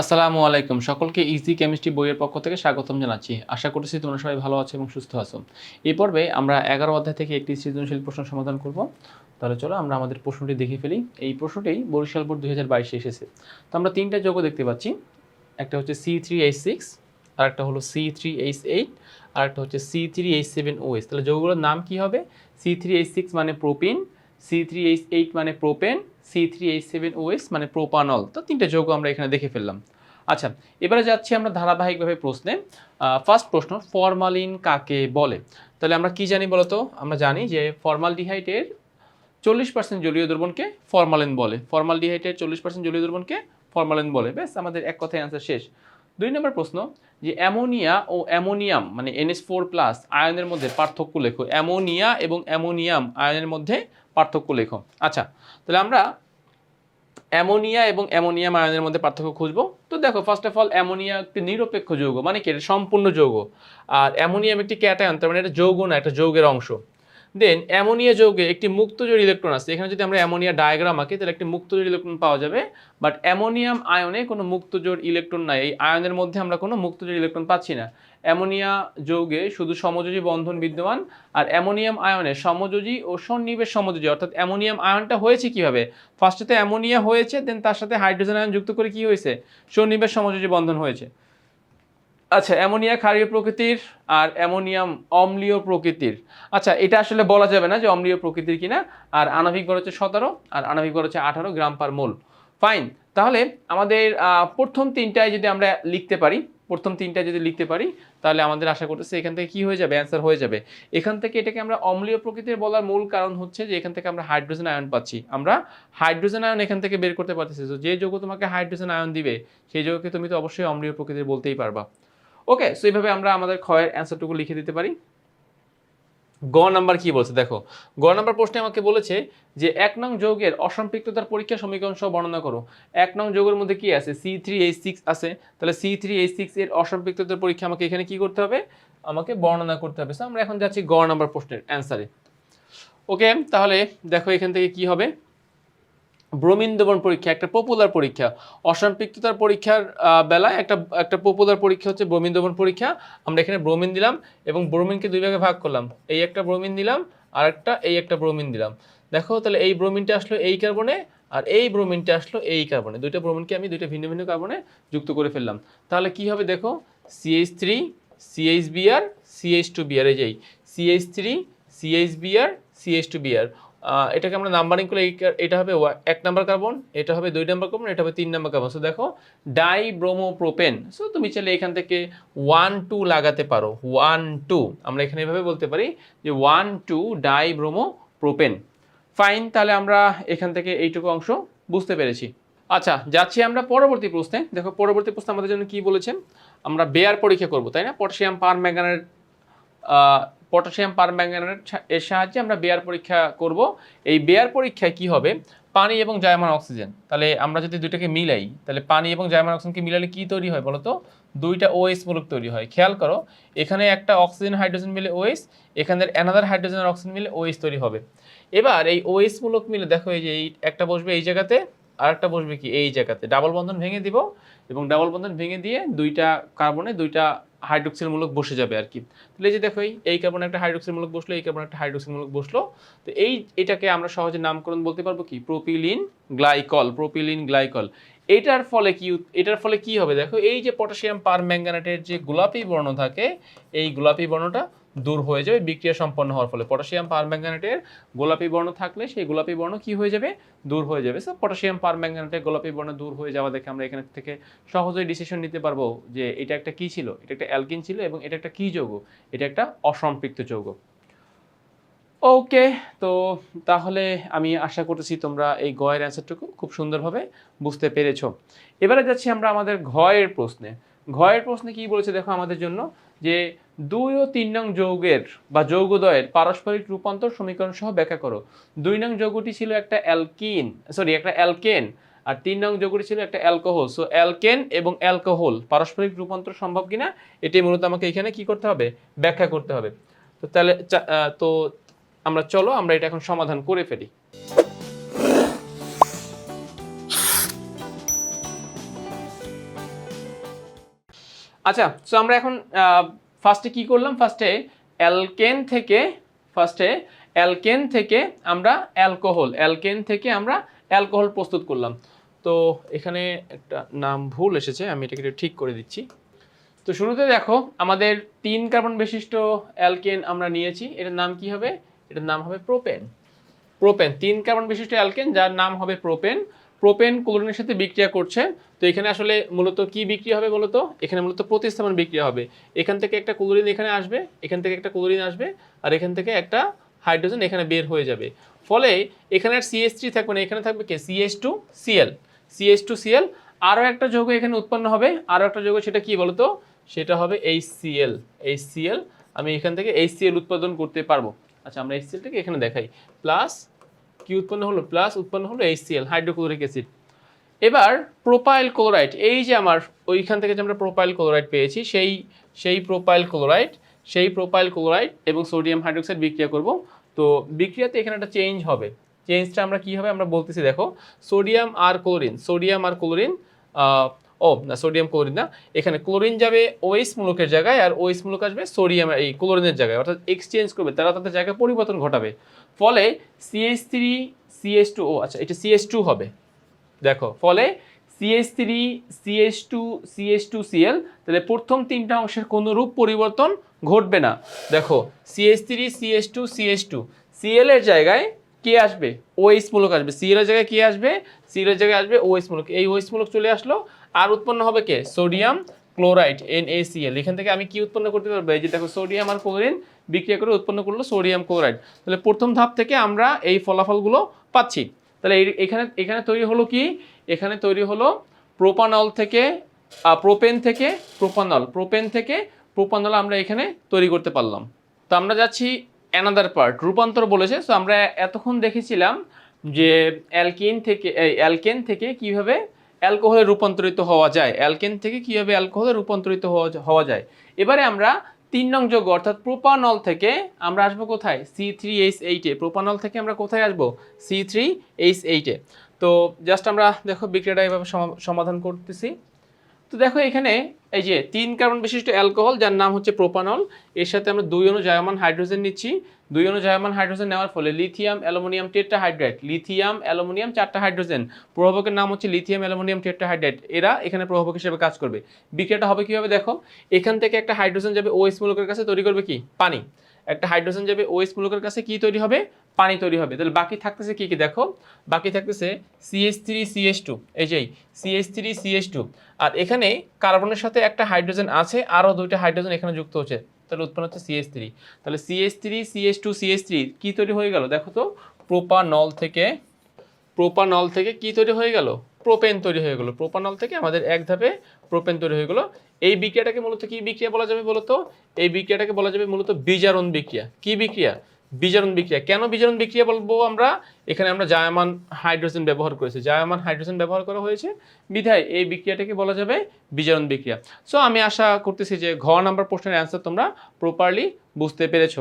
আসসালামু আলাইকুম। সকলকে ইজি কেমিস্ট্রি বইয়ের পক্ষ থেকে স্বাগতম জানাচ্ছি। আশা করছি তোমরা সবাই ভালো আছো এবং সুস্থ আছো। এই পর্বে আমরা এগারো অধ্যায় থেকে একটি সৃজনশীল প্রশ্ন সমাধান করব। তাহলে চলো আমরা আমাদের প্রশ্নটি দেখে ফেলি। এই প্রশ্নটি বরিশাল বোর্ড দুই হাজার বাইশে এসেছে। তো আমরা তিনটা যোগ দেখতে পাচ্ছি। একটা হচ্ছে সি থ্রি এইচ সিক্স আর একটা হলো সি থ্রি এইচ এইট আর একটা হচ্ছে C three H seven OS তাহলে যোগগুলোর নাম কি হবে? সি থ্রি এইচ সিক্স মানে propyne C three H eight মানে propane C three H seven OH মানে প্রোপানল তো তিনটে যৌগ আমরা এখানে দেখে ফেললাম। আচ্ছা এবারে যাচ্ছি আমরা ধারাবাহিকভাবে প্রশ্নে। ফার্স্ট প্রশ্ন ফরমালিন কাকে বলে? তাহলে আমরা কি জানি বলতো? আমরা জানি যে ফর্মালডিহাইডের চল্লিশ পার্সেন্ট জলীয় দ্রবণকে ফরমালিন বলে। ফর্মালডিহাইডের চল্লিশ পার্সেন্ট জলীয় দ্রবণকে ফরমালিন বলে। ব্যাস, আমাদের এক কথায় অ্যান্সার শেষ। দুই নম্বর প্রশ্ন, যে অ্যামোনিয়া ও অ্যামোনিয়াম মানে এনএস ফোর প্লাস আয়নের মধ্যে পার্থক্য লেখো। অ্যামোনিয়া এবং অ্যামোনিয়াম, আয়নের মধ্যে পার্থক্য লেখো। আচ্ছা তাহলে আমরা অ্যামোনিয়া এবং অ্যামোনিয়াম আয়নের মধ্যে পার্থক্য খুঁজবো। তো দেখো ফার্স্ট অফ অল অ্যামোনিয়া একটি নিরপেক্ষ যৌগ মানে কি? এটা সম্পূর্ণ যৌগ। আর অ্যামোনিয়াম একটি ক্যাটায়ন, তার মানে এটা যৌগ না, একটা যৌগের অংশ। দেন অ্যামোনিয়া যৌগে একটি মুক্তজোড় ইলেকট্রন আছে। এখানে যদি আমরা অ্যামোনিয়া ডায়াগ্রাম আঁকি, তাহলে একটি মুক্তজোড় ইলেকট্রন পাওয়া যাবে। বাট অ্যামোনিয়াম আয়নে কোনো মুক্তজোড় ইলেকট্রন নাই। এই আয়নের মধ্যে আমরা কোনো মুক্তজোড় ইলেকট্রন পাচ্ছি না। অ্যামোনিয়া যৌগে শুধু সমযোজী বন্ধন বিদ্যমান, আর অ্যামোনিয়াম আয়নে সমযোজী ও সন্নিবেশ সমযোজী, অর্থাৎ অ্যামোনিয়াম আয়নটা হয়েছে কীভাবে? ফার্স্টে তো অ্যামোনিয়া হয়েছে দেন তার সাথে হাইড্রোজেন আয়ন যুক্ত করে কি হয়েছে? সন্নিবেশ সমযোজী বন্ধন হয়েছে। আচ্ছা অ্যামোনিয়া ক্ষারীয় প্রকৃতির আর অ্যামোনিয়াম অম্লীয় প্রকৃতির। আচ্ছা এটা আসলে বলা যাবে না যে অম্লীয় প্রকৃতির কিনা। আর আণবিক ভর হচ্ছে সতেরো, আর আণবিক ভর হচ্ছে আঠারো গ্রাম পার মোল। ফাইন তাহলে আমাদের প্রথম তিনটায় যদি আমরা লিখতে পারি, প্রথম তিনটায় যদি লিখতে পারি, তাহলে আমাদের আশা করতেছে এখান থেকে কি হয়ে যাবে? অ্যান্সার হয়ে যাবে। এখান থেকে এটাকে আমরা অম্লীয় প্রকৃতির বলার মূল কারণ হচ্ছে যে এখান থেকে আমরা হাইড্রোজেন আয়ন পাচ্ছি। আমরা হাইড্রোজেন আয়ন এখান থেকে বের করতে পারতেছি। যে যৌগ তোমাকে হাইড্রোজেন আয়ন দিবে, সেই যৌগকে তুমি তো অবশ্যই অম্লীয় প্রকৃতির বলতেই পারবা। ওকে সো এইভাবে আমরা আমাদের ক্ষয়ের অ্যান্সারটুকু লিখে দিতে পারি। গ নাম্বার কি বলছে? দেখো গ নাম্বার প্রশ্নে আমাকে বলেছে যে এক নং যৌগের অসম্পৃক্ততার পরীক্ষা সমীকরণ সহ বর্ণনা করো। এক নং যৌগের মধ্যে কি আছে? সি থ্রি এইচ সিক্স আছে। তাহলে সি থ্রি এইচ সিক্স এর অসম্পৃক্ততার পরীক্ষা আমাকে এখানে কি করতে হবে? আমাকে বর্ণনা করতে হবে। So, আমরা এখন যাচ্ছি গ নাম্বার প্রশ্নের অ্যান্সারে ওকে তাহলে দেখো এখান থেকে কি হবে? ব্রোমিন দমন পরীক্ষা, একটা পপুলার পরীক্ষা। অসম্পৃক্ততার পরীক্ষার বেলায় একটা একটা পপুলার পরীক্ষা হচ্ছে ব্রোমিন দমন পরীক্ষা। আমরা এখানে ব্রোমিন দিলাম এবং ব্রোমিনকে দুই ভাগে ভাগ করলাম। এই একটা ব্রোমিন দিলাম, আর একটা এই একটা ব্রোমিন দিলাম। দেখো তাহলে এই ব্রোমিনটা আসলো এই কার্বনে, আর এই ব্রোমিনটা আসলো এই কার্বনে। দুইটা ব্রোমিনকে আমি দুইটা ভিন্ন ভিন্ন কার্বনে যুক্ত করে ফেললাম। তাহলে কি হবে দেখো? CH three CH BR CH two BR এই যেই CH three CH BR CH two BR এটাকে আমরা নাম্বারিং করলে এটা হবে এক নাম্বার কার্বন এটা হবে দুই নাম্বার কার্বন এটা হবে তিন নাম্বার কার্বন সো দেখো ডাই ব্রোমো প্রোপেন সো তুমি চাইলে এখান থেকে ওয়ান টু লাগাতে পারো। ওয়ান টু আমরা এখানে এভাবে বলতে পারি যে one two dibromopropane fine তাহলে আমরা এখান থেকে এইটুকু অংশ বুঝতে পেরেছি। আচ্ছা যাচ্ছি আমরা পরবর্তী প্রশ্নে। দেখো, পরবর্তী প্রশ্ন আমাদের জন্য কি বলেছেন আমরা বেয়ার পরীক্ষা করব, তাই না? পটাশিয়াম পার ম্যাঙ্গানের পটাশিয়াম পার ম্যাঙ্গানের এর সাহায্যে আমরা বেয়ার পরীক্ষা করব। এই বেয়ার পরীক্ষায় কি হবে? পানি এবং জায়মান অক্সিজেন। তাহলে আমরা যদি দুইটাকে মিলাই, তাহলে পানি এবং জায়মান অক্সিজেনকে মিলালে কি তৈরি হয় বলো তো দুইটা ওএস মূলক তৈরি হয়। খেয়াল করো, এখানে একটা অক্সিজেন হাইড্রোজেন মিলে ওএস এখানে অ্যানাদার হাইড্রোজেন অক্সিজেন মিলে ওএস তৈরি হবে। এবার এই ওএস মূলক মিলে, দেখো এই যে এই একটা বসবে এই জায়গাতে আর একটা বসবে কি এই জায়গাতে। ডাবল বন্ধন ভেঙে দিব এবং ডাবল বন্ধন ভেঙে দিয়ে দুইটা কার্বনে দুইটা হাইড্রোক্সিল মূলক বসে যাবে আর কি। তাহলে এই যে দেখো, এই- কার্বন একটা হাইড্রোক্সিল মূলক বসল, এই কার্বনে একটা হাইড্রোক্সিল মূলক বসল। তো এই এটাকে আমরা সহজে নামকরণ বলতে পারব কি? Propylene glycol propylene glycol. এটার ফলে কি এটার ফলে কি হবে? দেখো, এই যে পটাশিয়াম পার ম্যাঙ্গানেটের যে গোলাপি বর্ণ থাকে, এই গোলাপি বর্ণটা দূর হয়ে যাবে, বিক্রিয়া সম্পন্ন হওয়ার ফলে। পটাশিয়াম পার ম্যাঙ্গানেটের গোলাপি বর্ণ থাকলে সেই গোলাপি বর্ণ কি হয়ে যাবে? দূর হয়ে যাবে। সো পটাশিয়াম পার ম্যাঙ্গানেটের গোলাপি বর্ণ দূর হয়ে যাওয়া দেখে আমরা এখানে থেকে সহজেই ডিসিশন নিতে পারব যে এটা একটা কি ছিল? এটা একটা অ্যালকিন ছিল এবং এটা একটা কি যৌগ? এটা একটা অসম্পৃক্ত যৌগ। ওকে তো তাহলে আমি আশা করতেছি তোমরা এই গয়ের অ্যান্সারটুকু খুব সুন্দরভাবে বুঝতে পেরেছ। এবারে যাচ্ছি আমরা আমাদের ঘয়ের প্রশ্নে। ঘয়ের প্রশ্নে কি বলেছে দেখো আমাদের জন্য যে দুই ও তিন নং যৌগের বা যৌগদ্বয়ের পারস্পরিক রূপান্তর সমীকরণ সহ ব্যাখ্যা করো। দুই নং যৌগটি ছিল একটা অ্যালকিন সরি একটা অ্যালকেন, আর তিন নং যৌগটি ছিল একটা অ্যালকোহল। সো অ্যালকেন এবং অ্যালকোহল, পারস্পরিক রূপান্তর সম্ভব কিনা, এটি মূলত আমাকে এখানে কি করতে হবে? ব্যাখ্যা করতে হবে। তো তাহলে তো আমরা চলো, আমরা এটা এখন সমাধান করে ফেলি। আচ্ছা সো আমরা এখন ফার্স্টে কি করলাম? ফার্স্টে অ্যালকেন থেকে ফার্স্টে অ্যালকেন থেকে আমরা অ্যালকোহল অ্যালকেন থেকে আমরা অ্যালকোহল প্রস্তুত করলাম। তো এখানে একটা নাম ভুল এসেছে, আমি এটাকে ঠিক করে দিচ্ছি। তো শুরুতে দেখো, আমাদের তিন কার্বন বিশিষ্ট অ্যালকেন আমরা নিয়েছি। এটার নাম কি হবে? এটার নাম হবে প্রোপেন প্রোপেন তিন কার্বন বিশিষ্ট অ্যালকেন যার নাম হবে প্রোপেন প্রোপেন ক্লোরিনের সাথে বিক্রিয়া করছে। তো এখানে আসলে মূলত কি বিক্রিয়া হবে বলতো? এখানে মূলত প্রতিস্থাপন বিক্রিয়া হবে। এখান থেকে একটা ক্লোরিন এখানে আসবে, এখান থেকে একটা ক্লোরিন আসবে, আর এখান থেকে একটা হাইড্রোজেন এখানে বের হয়ে যাবে। ফলে এখানে আর সিএস থ্রি থাকবে না, এখানে থাকবে কে? CS two CL CS two CL আরও একটা যৌগ এখানে উৎপন্ন হবে। আরও একটা যৌগ সেটা কি বলতো? সেটা হবে এইচ সিএল এইচ সিএল আমি এখান থেকে এইচ সিএল উৎপাদন করতে পারব। আচ্ছা আমরা এইচ সিএলটাকে এখানে দেখাই। প্লাস কি উৎপন্ন হলো প্লাস উৎপন্ন হলো এইচসিএল হাইড্রোক্লোরিক অ্যাসিড এবার প্রোপাইল ক্লোরাইড এই যে আমার ওইখান থেকে যে আমরা প্রোপাইল ক্লোরাইড পেয়েছি, সেই সেই প্রোপাইল ক্লোরাইড সেই প্রোপাইল ক্লোরাইড এবং সোডিয়াম হাইড্রোক্সাইড বিক্রিয়া করব। তো বিক্রিয়াতে এখানে একটা চেঞ্জ হবে। চেঞ্জটা আমরা কি হবে? আমরা বলতেছি দেখো সোডিয়াম আর ক্লোরিন সোডিয়াম আর ক্লোরিন ও, না সোডিয়াম ক্লোরিন না, এখানে ক্লোরিন যাবে ওএইচ মূলকের জায়গায় আর ওএইচ মূলক আসবে সোডিয়াম এই ক্লোরিনের জায়গায়। অর্থাৎ এক্সচেঞ্জ করবে, তারা তাদের জায়গায় পরিবর্তন ঘটাবে। ফলে সিএইচ থ্রি সিএস টু ও আচ্ছা এটা সিএস টু হবে। দেখো, ফলে CS three CS two CS two CL তাহলে প্রথম তিনটা অংশের কোনো রূপ পরিবর্তন ঘটবে না। দেখো CS three CS two CS two CL এর জায়গায় কে আসবে? ওএইচ মূলক আসবে। সিএল এর জায়গায় কে আসবে? সিএল এর জায়গায় আসবে ওএইচ মূলক। এই ওএইচ মূলক চলে আসলো। আর উৎপন্ন হবে কে? সোডিয়াম ক্লোরাইড এন এসিএল এখান থেকে আমি কি উৎপন্ন করতে পারব? এই যে দেখো সোডিয়াম আর ক্লোরিন বিক্রিয়া করে উৎপন্ন করল সোডিয়াম ক্লোরাইড। তাহলে প্রথম ধাপ থেকে আমরা এই ফলাফলগুলো পাচ্ছি। তাহলে এখানে এখানে তৈরি হলো কি? এখানে তৈরি হলো প্রোপানল থেকে প্রোপেন থেকে প্রোপানল। প্রোপেন থেকে প্রোপানল আমরা এখানে তৈরি করতে পারলাম। তো আমরা যাচ্ছি অ্যানাদার পার্ট রূপান্তর বলেছে। সো আমরা এতক্ষণ দেখেছিলাম যে অ্যালকিন থেকে, এই অ্যালকেন থেকে কীভাবে অ্যালকোহলে রূপান্তরিত হওয়া যায়। অ্যালকেন থেকে কীভাবে অ্যালকোহলে রূপান্তরিত হওয়া যায়। এবারে আমরা তিন নং যোগ্য অর্থাৎ প্রোপানল থেকে আমরা আসব কোথায়? সি থ্রি এইচ এইটে প্রোপানল থেকে আমরা কোথায় আসব? সি থ্রি এইচ এইটে তো জাস্ট আমরা দেখো বিক্রিয়াটা এভাবে সমা- সমাধান করতেছি। তো দেখো এখানে এই যে তিন কার্বন বিশিষ্ট অ্যালকোহল, যার নাম হচ্ছে প্রোপানল। এর সাথে আমরা দুই অণু জায়মান হাইড্রোজেন নিচ্ছি। দুই অণু জায়মান হাইড্রোজেন নেওয়ার ফলে lithium, aluminium tetrahydrate lithium, aluminium, চারটা হাইড্রোজেন। প্রভাবকের নাম হচ্ছে লিথিয়াম, অ্যালুমিনিয়াম টেট্রাহাইড্রেট এরা এখানে প্রভাবক হিসেবে কাজ করবে। বিক্রিয়াটা হবে কীভাবে? দেখো, এখান থেকে একটা হাইড্রোজেন যাবে ওএস মূলকের কাছে, তৈরি করবে কি? পানি। একটা হাইড্রোজেন যাবে ওএস মূলকের কাছে কি তৈরি হবে? পানি তৈরি হবে। তাহলে বাকি থাকতেছে কি কি? দেখো, বাকি থাকতেছে সিএস থ্রি সিএস টু এই যেই সিএস থ্রি সিএস টু আর এখানে কার্বনের সাথে একটা হাইড্রোজেন আছে, আরও দুইটা হাইড্রোজেন এখানে যুক্ত হচ্ছে। তাহলে উৎপন্ন হচ্ছে সিএস থ্রি তাহলে CS three CS two CS three কী তৈরি হয়ে গেল? দেখো তো, প্রোপানল থেকে প্রোপানল থেকে কি তৈরি হয়ে গেল? প্রোপেন তৈরি হয়ে গেল। প্রোপানল থেকে আমাদের এক ধাপে প্রোপেন তৈরি হয়ে গেল। এই বিক্রিয়াটাকে মূলত কি বিক্রিয়া বলা যাবে বলতো? এই বিক্রিয়াটাকে বলা যাবে মূলত বিজারণ বিক্রিয়া। কি বিক্রিয়া? বিজারণ বিক্রিয়া। কেন বিজারণ বিক্রিয়া বলব আমরা? এখানে আমরা জায়মান হাইড্রোজেন ব্যবহার করেছি। জায়মান হাইড্রোজেন ব্যবহার করা হয়েছে। বিধায় এই বিক্রিয়াটাকে বলা যাবে বিজারণ বিক্রিয়া। সো আমি আশা করতেছি যে ঘ নাম্বার প্রশ্নের অ্যান্সার তোমরা প্রপারলি বুঝতে পেরেছ।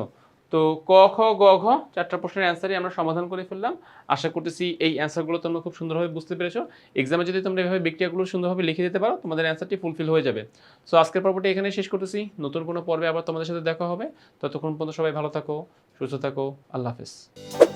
তো ক, খ, গ, ঘ চারটা প্রশ্নের অ্যান্সারই আমরা সমাধান করে ফেললাম। আশা করতেছি এই অ্যান্সারগুলো তোমরা খুব সুন্দরভাবে বুঝতে পেরেছ। এক্সামে যদি তোমরা এভাবে বিক্রিয়াগুলো সুন্দরভাবে লিখে দিতে পারো, তোমাদের অ্যান্সারটি ফুলফিল হয়ে যাবে। সো আজকের পর্বটি এখানে শেষ করতেছি। নতুন কোনো পর্বে আবার তোমাদের সাথে দেখা হবে। ততক্ষণ পর্যন্ত সবাই ভালো থাকো, সুস্থ থাকো। আল্লাহ হাফেজ।